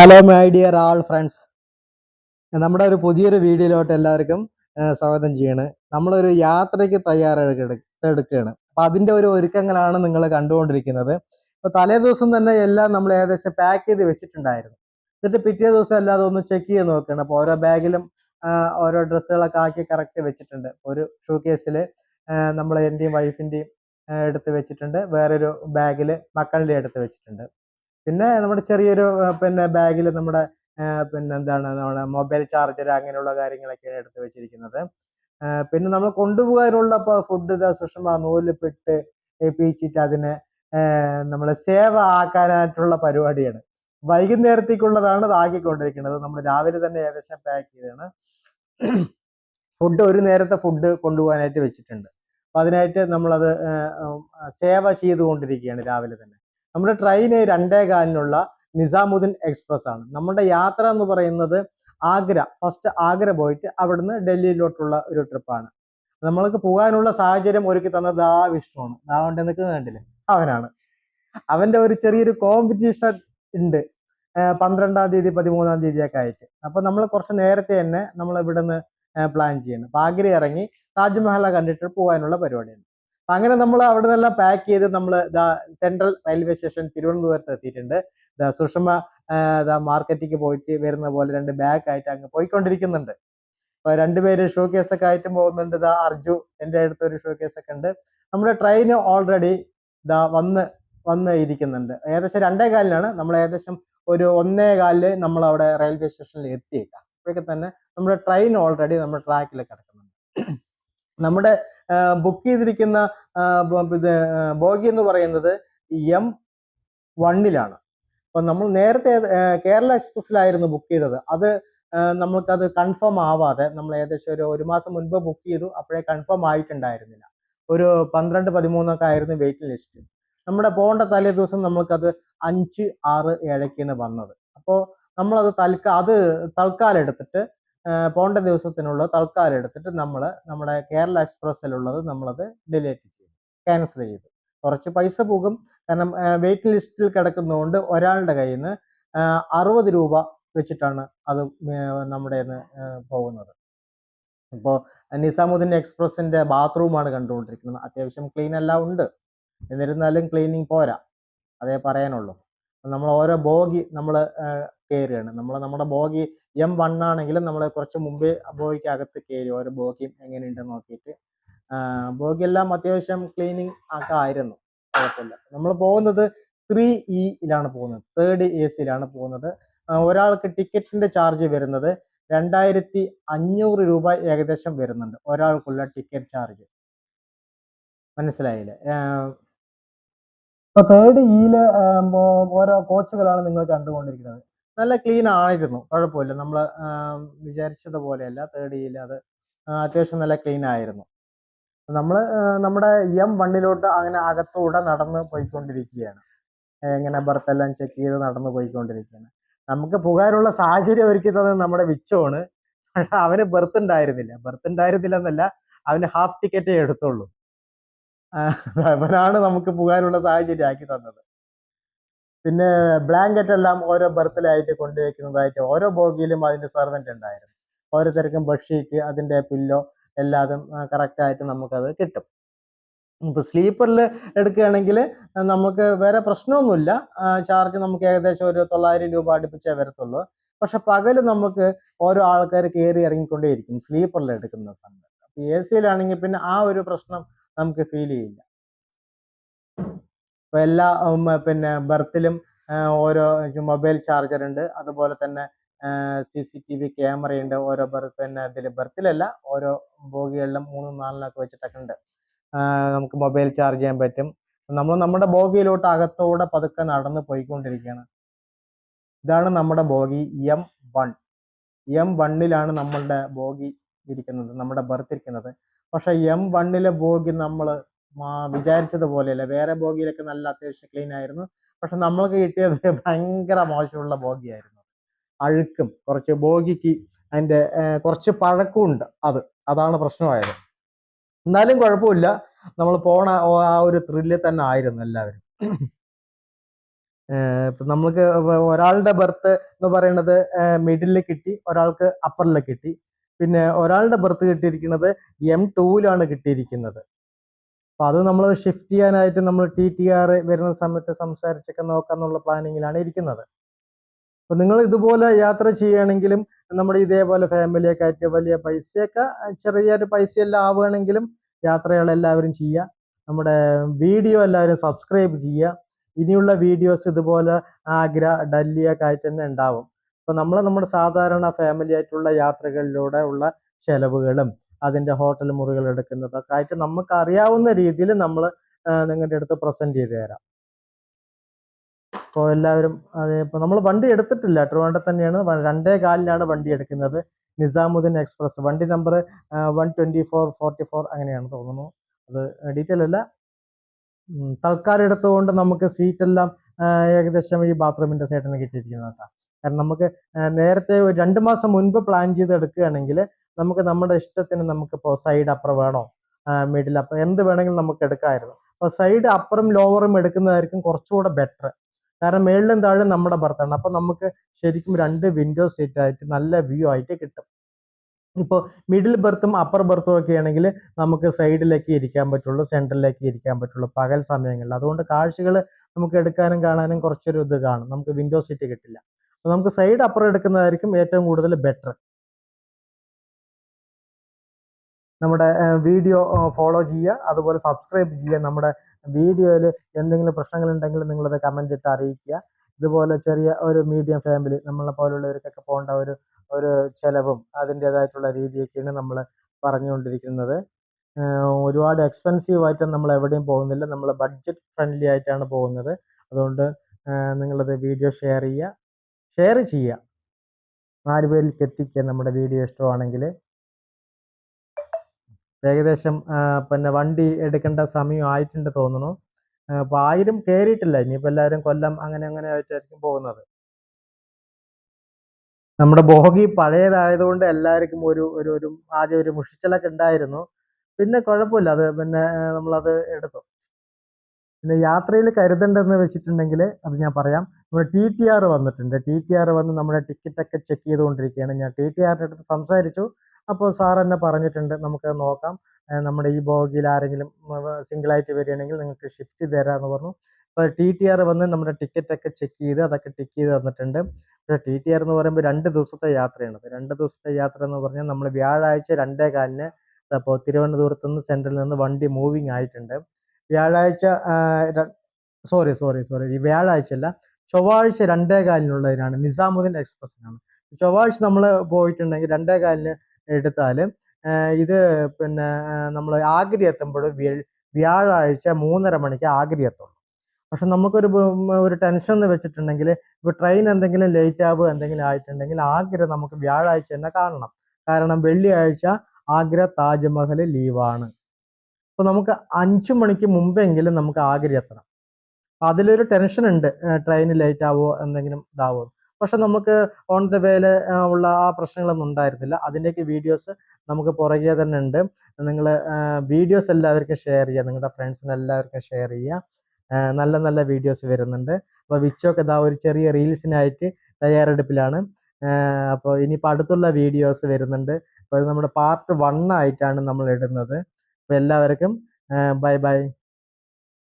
Hello my dear all friends നമ്മുടെ ഒരു പുതിയൊരു വീഡിയോയിലോട്ട് എല്ലാവർക്കും സ്വാഗതം ചെയ്യാണ്. നമ്മളൊരു യാത്രയ്ക്ക് തയ്യാറെടുക്കുകയാണ് അപ്പൊ അതിന്റെ ഒരു ഒരുക്കങ്ങളാണ് നിങ്ങൾ കണ്ടുകൊണ്ടിരിക്കുന്നത്. അപ്പൊ തലേ ദിവസം തന്നെ എല്ലാം നമ്മൾ ഏകദേശം പാക്ക് ചെയ്ത് വെച്ചിട്ടുണ്ടായിരുന്നു. എന്നിട്ട് പിറ്റേ ദിവസം അല്ലാതെ ഒന്ന് ചെക്ക് ചെയ്ത് നോക്കുകയാണ്. അപ്പൊ ഓരോ ബാഗിലും ഓരോ ഡ്രസ്സുകളൊക്കെ ആക്കി കറക്റ്റ് വെച്ചിട്ടുണ്ട്. ഒരു ഷൂ കേസിൽ നമ്മൾ എന്റെയും വൈഫിന്റെയും എടുത്ത് വെച്ചിട്ടുണ്ട്. വേറൊരു ബാഗിൽ മക്കളുടെ എടുത്ത് വെച്ചിട്ടുണ്ട്. പിന്നെ നമ്മുടെ ചെറിയൊരു പിന്നെ ബാഗിൽ നമ്മുടെ പിന്നെ എന്താണ് നമ്മുടെ മൊബൈൽ ചാർജർ അങ്ങനെയുള്ള കാര്യങ്ങളൊക്കെയാണ് എടുത്ത് വെച്ചിരിക്കുന്നത്. പിന്നെ നമ്മൾ കൊണ്ടുപോകാനുള്ള ഫുഡ് സുഷമ നൂലിപ്പിട്ട് ഏൽപ്പിച്ചിട്ട് അതിനെ നമ്മൾ സേവ ആക്കാനായിട്ടുള്ള പരിപാടിയാണ്. വൈകുന്നേരത്തേക്കുള്ളതാണ് ഇതാക്കിക്കൊണ്ടിരിക്കുന്നത് നമ്മൾ രാവിലെ തന്നെ ഏകദേശം പാക്ക് ചെയ്താണ് ഫുഡ് ഒരു നേരത്തെ ഫുഡ് കൊണ്ടുപോകാനായിട്ട് വെച്ചിട്ടുണ്ട്. അപ്പൊ അതിനായിട്ട് നമ്മളത് സേവ ചെയ്തുകൊണ്ടിരിക്കുകയാണ് രാവിലെ തന്നെ. നമ്മുടെ ട്രെയിന് രണ്ടേ കാലിനുള്ള നിസാമുദ്ദീൻ എക്സ്പ്രസ് ആണ്. നമ്മുടെ യാത്ര എന്ന് പറയുന്നത് ആഗ്ര ഫസ്റ്റ് ആഗ്ര പോയിട്ട് അവിടുന്ന് ഡൽഹിയിലോട്ടുള്ള ഒരു ട്രിപ്പാണ് നമ്മൾക്ക് പോകാനുള്ള സാഹചര്യം ഒരുക്കി തന്നത് ആ വിഷ്ണുവാണ്. ദാ കൊണ്ട് കണ്ടില്ലേ? അവനാണ്. അവന്റെ ഒരു ചെറിയൊരു കോമ്പറ്റീഷൻ ഉണ്ട്. ആ, പന്ത്രണ്ടാം തീയതി പതിമൂന്നാം തീയതി ഒക്കെ ആയിട്ട്. അപ്പൊ നമ്മൾ കുറച്ച് നേരത്തെ തന്നെ നമ്മൾ ഇവിടുന്ന് പ്ലാൻ ചെയ്യണം. അപ്പൊ ആഗ്ര ഇറങ്ങി താജ്മഹല കണ്ടിട്ട് പോകാനുള്ള പരിപാടിയാണ്. അങ്ങനെ നമ്മൾ അവിടെ നിന്നെല്ലാം പാക്ക് ചെയ്ത് നമ്മൾ സെൻട്രൽ റെയിൽവേ സ്റ്റേഷൻ തിരുവനന്തപുരത്ത് എത്തിയിട്ടുണ്ട്. സുഷമ ദാ മാർക്കറ്റിലേക്ക് പോയിട്ട് വരുന്ന പോലെ രണ്ട് ബാഗ് ആയിട്ട് അങ്ങ് പോയിക്കൊണ്ടിരിക്കുന്നുണ്ട്. അപ്പൊ രണ്ടുപേര് ഷോ കേസൊക്കെ ആയിട്ട് പോകുന്നുണ്ട്. ദാ അർജു എന്റെ അടുത്ത് ഒരു ഷോ കേസ് ഒക്കെ ഉണ്ട്. നമ്മുടെ ട്രെയിൻ ഓൾറെഡി ദാ വന്ന് വന്ന് ഇരിക്കുന്നുണ്ട്. ഏകദേശം രണ്ടേ കാലിനാണ്. നമ്മൾ ഏകദേശം ഒരു ഒന്നേ കാലിൽ നമ്മൾ അവിടെ റെയിൽവേ സ്റ്റേഷനിൽ എത്തിയേക്കാം. അപ്പോഴൊക്കെ തന്നെ നമ്മുടെ ട്രെയിൻ ഓൾറെഡി നമ്മുടെ ട്രാക്കിൽ കിടക്കുന്നുണ്ട്. നമ്മുടെ ബുക്ക് ചെയ്തിരിക്കുന്ന ഇത് ബോഗി എന്ന് പറയുന്നത് എം വണ്ണിലാണ് അപ്പൊ നമ്മൾ നേരത്തെ കേരള എക്സ്പ്രസ്സിലായിരുന്നു ബുക്ക് ചെയ്തത്. അത് നമ്മൾക്കത് കൺഫേം ആവാതെ നമ്മൾ ഏകദേശം ഒരു ഒരു മാസം മുൻപ് ബുക്ക് ചെയ്തു അപ്പോഴേ കൺഫേം ആയിട്ടുണ്ടായിരുന്നില്ല. ഒരു പന്ത്രണ്ട് പതിമൂന്നൊക്കെ ആയിരുന്നു വെയിറ്റിംഗ് ലിസ്റ്റ് നമ്മുടെ പോകേണ്ട തലേ ദിവസം നമ്മൾക്കത് അഞ്ച് ആറ് ഏഴൊക്കെയാണ് വന്നത്. അപ്പോൾ നമ്മളത് തൽക്കാ അത് തൽക്കാലം എടുത്തിട്ട് ആ, പോകേണ്ട ദിവസത്തിനുള്ള തൽക്കാലം എടുത്തിട്ട് നമ്മൾ നമ്മുടെ കേരള എക്സ്പ്രസ്സിലുള്ളത് നമ്മളത് ഡിലേറ്റ് ചെയ്തു ക്യാൻസൽ ചെയ്തു കുറച്ച് പൈസ പോകും. കാരണം വെയിറ്റ് ലിസ്റ്റിൽ കിടക്കുന്നതുകൊണ്ട് ഒരാളുടെ കയ്യിൽ നിന്ന് അറുപത് രൂപ വെച്ചിട്ടാണ് അത് നമ്മുടെ പോകുന്നത്. ഇപ്പോൾ നിസാമുദ്ദീൻ എക്സ്പ്രസിന്റെ ബാത്റൂമാണ് കണ്ടുകൊണ്ടിരിക്കുന്നത്. അത്യാവശ്യം ക്ലീൻ എല്ലാം ഉണ്ട്. എന്നിരുന്നാലും ക്ലീനിങ് പോരാ. അതേ പറയാനുള്ളൂ. നമ്മൾ ഓരോ ബോഗി നമ്മൾ കയറുകയാണ് നമ്മൾ നമ്മുടെ ബോഗി എം വൺ ആണെങ്കിലും നമ്മൾ കുറച്ച് മുമ്പേ ബോഗിക്ക് അകത്ത് കയറി ഓരോ ബോഗിയും എങ്ങനെയുണ്ടെന്ന് നോക്കിയിട്ട്. ബോഗി എല്ലാം അത്യാവശ്യം ക്ലീനിങ് ഒക്കെ ആയിരുന്നു. കുഴപ്പമില്ല. നമ്മൾ പോകുന്നത് ത്രീ ഇയിലാണ് പോകുന്നത്. തേർഡ് എ സിയിലാണ് പോകുന്നത്. ഒരാൾക്ക് ടിക്കറ്റിന്റെ ചാർജ് വരുന്നത് രണ്ടായിരത്തി അഞ്ഞൂറ് രൂപ ഏകദേശം വരുന്നുണ്ട്. ഒരാൾക്കുള്ള ടിക്കറ്റ് ചാർജ്. മനസ്സിലായില്ലേ? ഇപ്പൊ തേർഡ് ഇയിൽ ഓരോ കോച്ചുകളാണ് നിങ്ങൾ കണ്ടുകൊണ്ടിരിക്കുന്നത്. നല്ല ക്ലീൻ ആയിരുന്നു. കുഴപ്പമില്ല. നമ്മൾ വിചാരിച്ചത് പോലെയല്ല തേർഡ് ഇയിൽ അത് അത്യാവശ്യം നല്ല ക്ലീൻ ആയിരുന്നു. നമ്മൾ നമ്മുടെ എം വണ്ണിലോട്ട് അങ്ങനെ അകത്തൂടെ നടന്ന് പോയിക്കൊണ്ടിരിക്കുകയാണ്. എങ്ങനെ ഇങ്ങനെ ബർത്ത് എല്ലാം ചെക്ക് ചെയ്ത് നടന്ന് പോയിക്കൊണ്ടിരിക്കുകയാണ്. നമുക്ക് പോകാനുള്ള സാഹചര്യം ഒരുക്കി തന്നത് നമ്മുടെ വിച്ചോണ്. അവന് ബർത്ത് ഉണ്ടായിരുന്നില്ല. ബർത്ത് ഉണ്ടായിരുന്നില്ല എന്നല്ല അവന് ഹാഫ് ടിക്കറ്റേ എടുത്തുള്ളൂ. അവനാണ് നമുക്ക് പോകാനുള്ള സാഹചര്യം ആക്കി തന്നത്. പിന്നെ ബ്ലാങ്കറ്റ് എല്ലാം ഓരോ ബർത്തിലായിട്ട് കൊണ്ടുവയ്ക്കുന്നതായിട്ട് ഓരോ ബോഗിയിലും അതിന്റെ സെർവന്റ് ഉണ്ടായിരുന്നു. ഓരോരുത്തർക്കും ബെഡ്ഷീറ്റ് അതിന്റെ പില്ലോ എല്ലാതും കറക്റ്റായിട്ട് നമുക്കത് കിട്ടും. ഇപ്പോൾ സ്ലീപ്പറിൽ എടുക്കുകയാണെങ്കിൽ നമുക്ക് വേറെ പ്രശ്നമൊന്നുമില്ല. ചാർജ് നമുക്ക് ഏകദേശം ഒരു തൊള്ളായിരം രൂപ അടുപ്പിച്ചേ വരത്തുള്ളൂ. പക്ഷെ പകൽ നമുക്ക് ഓരോ ആൾക്കാർ കയറി ഇറങ്ങിക്കൊണ്ടേയിരിക്കും സ്ലീപ്പറിൽ എടുക്കുന്ന സമയത്ത്. അപ്പോൾ എ സിയിലാണെങ്കിൽ പിന്നെ ആ ഒരു പ്രശ്നം നമുക്ക് ഫീൽ ചെയ്യില്ല. ഇപ്പൊ എല്ലാ പിന്നെ ബർത്തിലും ഓരോ മൊബൈൽ ചാർജർ ഉണ്ട്. അതുപോലെ തന്നെ സി സി ടി വി ക്യാമറയുണ്ട് ഓരോ ബർത്ത് പിന്നെ ഇതിൽ ബർത്തിലല്ല ഓരോ ബോഗികളിലും മൂന്നും നാലിനൊക്കെ വെച്ചിട്ടൊക്കെ ഉണ്ട്. നമുക്ക് മൊബൈൽ ചാർജ് ചെയ്യാൻ പറ്റും. നമ്മൾ നമ്മുടെ ബോഗിയിലോട്ട് അകത്തോടെ പതുക്കെ നടന്ന് പോയിക്കൊണ്ടിരിക്കുകയാണ്. ഇതാണ് നമ്മുടെ ബോഗി എം വൺ. എം വണ്ണിലാണ് നമ്മളുടെ ബോഗി ഇരിക്കുന്നത് നമ്മുടെ ബർത്ത് ഇരിക്കുന്നത്. പക്ഷെ എം വണ്ണിലെ ബോഗി നമ്മൾ വിചാരിച്ചത് പോലെയല്ല വേറെ ബോഗിയിലൊക്കെ നല്ല അത്യാവശ്യം ക്ലീൻ ആയിരുന്നു. പക്ഷെ നമ്മൾക്ക് കിട്ടിയത് ഭയങ്കര മോശമുള്ള ബോഗിയായിരുന്നു. അഴുക്കും കുറച്ച് ബോഗിക്ക് അതിന്റെ കുറച്ച് പഴക്കമുണ്ട് അത്. അതാണ് പ്രശ്നമായത്. എന്നാലും കുഴപ്പമില്ല. നമ്മൾ പോണ ആ ഒരു ത്രില്ലിൽ തന്നെ ആയിരുന്നു എല്ലാവരും. ഇപ്പൊ നമ്മൾക്ക് ഒരാളുടെ ബർത്ത് എന്ന് പറയുന്നത് മിഡിലിൽ കിട്ടി ഒരാൾക്ക് അപ്പറിൽ കിട്ടി. പിന്നെ ഒരാളുടെ ബർത്ത് കിട്ടിയിരിക്കുന്നത് എം ടൂവിലാണ് കിട്ടിയിരിക്കുന്നത്. അപ്പൊ അത് നമ്മൾ ഷിഫ്റ്റ് ചെയ്യാനായിട്ട് നമ്മൾ ടി ടി ആർ വരുന്ന സമയത്ത് സംസാരിച്ചൊക്കെ നോക്കാന്നുള്ള പ്ലാനിങ്ങിലാണ് ഇരിക്കുന്നത്. അപ്പൊ നിങ്ങൾ ഇതുപോലെ യാത്ര ചെയ്യുകയാണെങ്കിലും നമ്മുടെ ഇതേപോലെ ഫാമിലിയൊക്കെ ആയിട്ട് വലിയ പൈസയൊക്കെ ചെറിയൊരു പൈസയെല്ലാം ആവുകയാണെങ്കിലും യാത്രകൾ എല്ലാവരും ചെയ്യുക. നമ്മുടെ വീഡിയോ എല്ലാവരും സബ്സ്ക്രൈബ് ചെയ്യുക. ഇനിയുള്ള വീഡിയോസ് ഇതുപോലെ ആഗ്ര ഡൽഹി ഒക്കെ ആയിട്ട് തന്നെ ഉണ്ടാവും. അപ്പൊ നമ്മൾ നമ്മുടെ സാധാരണ ഫാമിലി ആയിട്ടുള്ള യാത്രകളിലൂടെ ഉള്ള ചെലവുകളും അതിന്റെ ഹോട്ടൽ മുറികൾ എടുക്കുന്നതൊക്കെ ആയിട്ട് നമുക്ക് അറിയാവുന്ന രീതിയിൽ നമ്മൾ നിങ്ങളുടെ അടുത്ത് പ്രസന്റ് ചെയ്ത് തരാം. ഇപ്പോൾ എല്ലാവരും അതെ ഇപ്പോൾ നമ്മൾ വണ്ടി എടുത്തിട്ടില്ല. ട്രിവാൻഡ്രം തന്നെയാണ് രണ്ടേ കാലിലാണ് വണ്ടി എടുക്കുന്നത്. നിസാമുദ്ദീൻ എക്സ്പ്രസ്. വണ്ടി number one twenty four forty four അങ്ങനെയാണ് തോന്നുന്നു. അത് ഡീറ്റെയിൽ അല്ല. തൽക്കാലം എടുത്തുകൊണ്ട് നമുക്ക് സീറ്റെല്ലാം ഏകദേശം ഈ ബാത്റൂമിന്റെ സൈഡിൽ കിട്ടിയിരിക്കുന്നതാണ് കാരണം നമുക്ക് നേരത്തെ ഒരു രണ്ട് മാസം മുൻപ് പ്ലാൻ ചെയ്ത് എടുക്കുകയാണെങ്കിൽ നമുക്ക് നമ്മുടെ ഇഷ്ടത്തിന് നമുക്ക് ഇപ്പോൾ സൈഡ് അപ്പർ വേണോ മിഡിൽ അപ്പർ എന്ത് വേണമെങ്കിലും നമുക്ക് എടുക്കാമായിരുന്നു. അപ്പോൾ സൈഡ് അപ്പറും ലോവറും എടുക്കുന്നതായിരിക്കും കുറച്ചുകൂടെ ബെറ്റർ കാരണം മേളിലും താഴെ നമ്മുടെ ബർത്താണ് അപ്പം നമുക്ക് ശരിക്കും രണ്ട് വിൻഡോ സീറ്റ് ആയിട്ട് നല്ല വ്യൂ ആയിട്ട് കിട്ടും. ഇപ്പോൾ മിഡിൽ ബർത്തും അപ്പർ ബർത്തും ഒക്കെ ആണെങ്കിൽ നമുക്ക് സൈഡിലേക്ക് ഇരിക്കാൻ പറ്റുള്ളൂ സെന്ററിലേക്ക് ഇരിക്കാൻ പറ്റുള്ളൂ പകൽ സമയങ്ങളിൽ. അതുകൊണ്ട് കാഴ്ചകൾ നമുക്ക് എടുക്കാനും കാണാനും കുറച്ചൊരു ഇത് കാണും. നമുക്ക് വിൻഡോ സീറ്റ് കിട്ടില്ല. അപ്പോൾ നമുക്ക് സൈഡ് അപ്പർ എടുക്കുന്നതായിരിക്കും ഏറ്റവും കൂടുതൽ ബെറ്റർ നമ്മുടെ വീഡിയോ ഫോളോ ചെയ്യുക. അതുപോലെ സബ്സ്ക്രൈബ് ചെയ്യുക. നമ്മുടെ വീഡിയോയിൽ എന്തെങ്കിലും പ്രശ്നങ്ങൾ ഉണ്ടെങ്കിൽ നിങ്ങളത് കമന്റ് ഇട്ട് അറിയിക്കുക. ഇതുപോലെ ചെറിയ ഒരു മീഡിയം ഫാമിലി നമ്മളെ പോലുള്ളവർക്കൊക്കെ പോകേണ്ട ഒരു ഒരു ചിലവും അതിന്റേതായിട്ടുള്ള രീതിയൊക്കെയാണ് നമ്മൾ പറഞ്ഞുകൊണ്ടിരിക്കുന്നത്. ഒരുപാട് എക്സ്പെൻസീവ് ആയിട്ട് നമ്മൾ എവിടെയും പോകുന്നില്ല. നമ്മൾ ബഡ്ജറ്റ് ഫ്രണ്ട്ലി ആയിട്ടാണ് പോകുന്നത്. അതുകൊണ്ട് നിങ്ങളത് വീഡിയോ ഷെയർ ചെയ്യുക. ഷെയർ ചെയ്യുക. നാല് പേരിലേക്ക് എത്തിക്കുക നമ്മുടെ വീഡിയോ ഇഷ്ടമാണെങ്കിൽ. ഏകദേശം പിന്നെ വണ്ടി എടുക്കേണ്ട സമയം ആയിട്ടുണ്ട് തോന്നുന്നു. അപ്പൊ ആയിരം കയറിയിട്ടില്ല ഇനിയിപ്പോ എല്ലാവരും കൊല്ലം അങ്ങനെ അങ്ങനെ ആയിട്ടായിരിക്കും പോകുന്നത്. നമ്മുടെ ബോഗി പഴയതായതുകൊണ്ട് എല്ലാവർക്കും ഒരു ഒരു ഒരു ആദ്യം ഒരു മുഷിച്ചലൊക്കെ ഉണ്ടായിരുന്നു. പിന്നെ കുഴപ്പമില്ല. അത് പിന്നെ നമ്മളത് എടുത്തു. പിന്നെ യാത്രയിൽ കരുതേണ്ടതെന്ന് വെച്ചിട്ടുണ്ടെങ്കിൽ അത് ഞാൻ പറയാം. നമ്മുടെ ടി ടി ആർ വന്നിട്ടുണ്ട്. ടി ടി ആർ വന്ന് നമ്മുടെ ടിക്കറ്റ് ഒക്കെ ചെക്ക് ചെയ്തുകൊണ്ടിരിക്കുകയാണ്. ഞാൻ ടി ടി ആറിന്റെ അടുത്ത് സംസാരിച്ചു. അപ്പോൾ സാർ എന്നെ പറഞ്ഞിട്ടുണ്ട്. നമുക്ക് നോക്കാം. നമ്മുടെ ഈ ബോഗിയിൽ ആരെങ്കിലും സിംഗിൾ ആയിട്ട് വരികയാണെങ്കിൽ നിങ്ങൾക്ക് ഷിഫ്റ്റ് തരാമെന്ന് പറഞ്ഞു. അപ്പോൾ ടി ടി ആർ വന്ന് നമ്മുടെ ടിക്കറ്റ് ഒക്കെ ചെക്ക് ചെയ്ത് അതൊക്കെ ടിക്ക് ചെയ്ത് തന്നിട്ടുണ്ട്. പക്ഷേ ടി ടി ആർ എന്ന് പറയുമ്പോൾ രണ്ട് ദിവസത്തെ യാത്രയാണ്. രണ്ട് ദിവസത്തെ യാത്ര എന്ന് പറഞ്ഞാൽ നമ്മൾ വ്യാഴാഴ്ച രണ്ടേ കാലിന് അപ്പോൾ തിരുവനന്തപുരത്ത് നിന്ന് സെൻട്രലിൽ നിന്ന് വണ്ടി മൂവിങ് ആയിട്ടുണ്ട്. വ്യാഴാഴ്ച സോറി സോറി സോറി. വ്യാഴാഴ്ച അല്ല ചൊവ്വാഴ്ച രണ്ടേ കാലിനുള്ളതിനാണ് നിസാമുദ്ദീൻ എക്സ്പ്രസ്സിനാണ്. ചൊവ്വാഴ്ച നമ്മൾ പോയിട്ടുണ്ടെങ്കിൽ രണ്ടേ കാലിന് എടുത്താൽ ഇത് പിന്നെ നമ്മൾ ആഗ്രി എത്തുമ്പോൾ വ്യാഴാഴ്ച മൂന്നര മണിക്ക് ആഗ്രി എത്തുള്ളൂ. പക്ഷെ നമുക്കൊരു ഒരു ടെൻഷൻ എന്ന് വെച്ചിട്ടുണ്ടെങ്കിൽ ഇപ്പോൾ ട്രെയിൻ എന്തെങ്കിലും ലേറ്റ് ആവുക എന്തെങ്കിലും ആയിട്ടുണ്ടെങ്കിൽ ആഗ്ര നമുക്ക് വ്യാഴാഴ്ച തന്നെ കാണണം. കാരണം വെള്ളിയാഴ്ച ആഗ്ര താജ്മഹൽ ലീവാണ്. അപ്പോൾ നമുക്ക് അഞ്ചു മണിക്ക് മുമ്പെങ്കിലും നമുക്ക് ആഗ്ര എത്തണം. അതിലൊരു ടെൻഷൻ ഉണ്ട്. ട്രെയിൻ ലേറ്റ് ആവോ എന്തെങ്കിലും ഇതാവോ. പക്ഷെ നമുക്ക് ഓൺ ദ വേൽ ഉള്ള ആ പ്രശ്നങ്ങളൊന്നും ഉണ്ടായിരുന്നില്ല. അതിന്റെയൊക്കെ വീഡിയോസ് നമുക്ക് പുറകെ തന്നെ ഉണ്ട്. നിങ്ങൾ വീഡിയോസ് എല്ലാവർക്കും ഷെയർ ചെയ്യുക. നിങ്ങളുടെ ഫ്രണ്ട്സിന് എല്ലാവർക്കും ഷെയർ ചെയ്യുക. നല്ല നല്ല വീഡിയോസ് വരുന്നുണ്ട്. അപ്പോൾ വിച്ചൊക്കെ ഇതാ ഒരു ചെറിയ റീൽസിനായിട്ട് തയ്യാറെടുപ്പിലാണ്. അപ്പോൾ ഇനിയിപ്പോൾ അടുത്തുള്ള വീഡിയോസ് വരുന്നുണ്ട്. അപ്പോൾ നമ്മുടെ പാർട്ട് വൺ ആയിട്ടാണ് നമ്മൾ ഇടുന്നത്. അപ്പോൾ എല്ലാവർക്കും ബൈ ബൈ